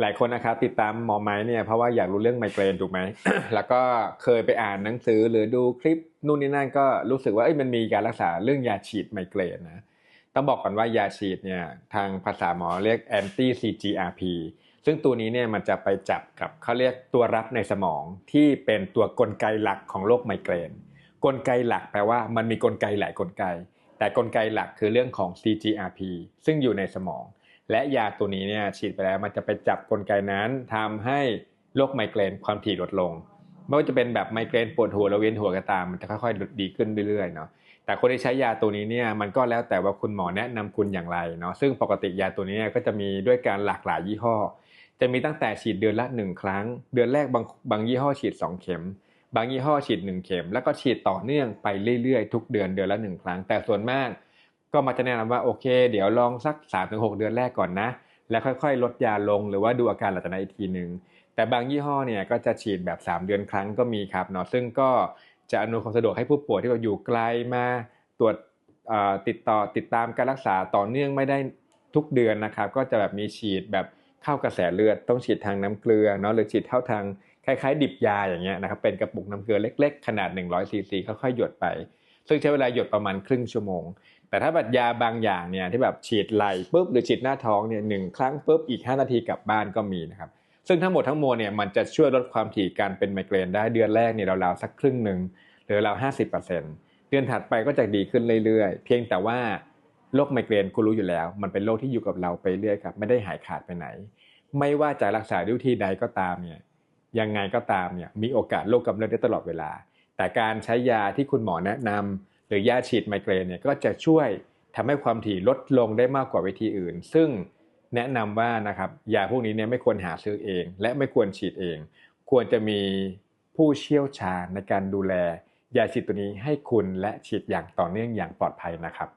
หลายคนนะครับติดตามหมอไม้เนี่ยเพราะว่าอยากรู้เรื่องไมเกรนถูกไหม แล้วก็เคยไปอ่านหนังสือหรือดูคลิปนู่นนี่นั่นก็รู้สึกว่าเอ้ยมันมีการรักษาเรื่องยาฉีดไมเกรนนะต้องบอกก่อนว่ายาฉีดเนี่ยทางภาษาหมอเรียก anti CGRP ซึ่งตัวนี้เนี่ยมันจะไปจับกับเขาเรียกตัวรับในสมองที่เป็นตัวกลไกหลักของโรคไมเกรน กลไกหลักแปลว่ามันมีกลไกหลายกลไก แต่กลไกหลักคือเรื่องของ CGRP ซึ่งอยู่ในสมอง และยาตัวนี้เนี่ยฉีดไปแล้วมันจะไปจับกลไกนั้นทำให้โรคไมเกรนความถี่ลดลงไม่ว่าจะเป็นแบบไมเกรนปวดหัวหรือเวียนหัวก็ตามมันจะค่อยๆดีขึ้นเรื่อยๆเนาะแต่คนที่ใช้ยาตัวนี้เนี่ยมันก็แล้วแต่ว่าคุณหมอแนะนำคุณอย่างไรเนาะซึ่งปกติยาตัวนี้ก็จะมีด้วยการหลากหลายยี่ห้อ จะมีตั้งแต่ฉีดเดือนละหนึ่งครั้ง เดือนแรกบางบางยี่ห้อฉีด 2 เข็ม บางยี่ห้อฉีด 1 เข็ม แล้วก็ฉีดต่อเนื่องไปเรื่อยๆ ทุกเดือนเดือนละ 1 ครั้ง แต่ส่วนมาก ก็มาจะแนะนำว่าโอเค เดี๋ยวลองสัก 3-6 เดือนแรกก่อนนะ แล้วค่อยๆ ลดยาลงหรือว่าดูอาการหลังจากนั้นอีกทีหนึ่งแต่บางยี่ห้อเนี่ยก็จะฉีดแบบ 3 เดือนครั้งก็มีครับเนาะซึ่งก็จะอำนวยความสะดวกให้ผู้ป่วยที่เราอยู่ไกลมาตรวจติดต่อติดตามการรักษาต่อเนื่องไม่ได้ทุกเดือนนะครับ ก็จะแบบมีฉีดแบบเข้ากระแสเลือดต้องฉีดทางน้ำเกลือเนาะหรือฉีดเข้าทางคล้ายๆ ดิบยาอย่างเงี้ยนะครับเป็นกระปุกน้ำเกลือเล็ก ๆ ขนาด 100ซีซีค่อยๆหยดไป ซึ่งใช้เวลาหยดประมาณครึ่งชั่วโมง แต่ถ้าแบบยาบางอย่างเนี่ยที่แบบฉีดไหลปุ๊บหรือฉีดหน้าท้องเนี่ยหนึ่งครั้งปุ๊บอีก 5 นาทีกลับบ้านก็มีนะครับซึ่งทั้งหมดทั้งมวลเนี่ยมันจะช่วยลดความถี่การเป็นไมเกรนได้เดือนแรกเนี่ยราวๆสักครึ่งหนึ่งหรือราวห้าสิบเปอร์เซ็นต์เดือนถัดไปก็จะดีขึ้นเรื่อยๆ เพียงแต่ว่าโรคไมเกรนคุณรู้อยู่แล้ว มันเป็นโรคที่อยู่กับเราไปเรื่อยครับไม่ได้หายขาดไปไหน ไม่ว่าจะรักษาด้วยวิธีใดก็ตามเนี่ยยังไงก็ตามเนี่ยมีโอกาสโรคกำเริบได้ตลอดเวลา แต่การใช้ยาที่คุณหมอแนะนำหรือยาฉีดไมเกรนเนี่ยก็จะช่วยทำให้ความถี่ลดลงได้มากกว่าวิธีอื่น ซึ่งแนะนำว่านะครับยาพวกนี้เนี่ยไม่ควรหาซื้อเอง และไม่ควรฉีดเอง ควรจะมีผู้เชี่ยวชาญในการดูแล ยาฉีดตัวนี้ให้คุณและฉีดอย่างต่อเนื่องอย่างปลอดภัยนะครับ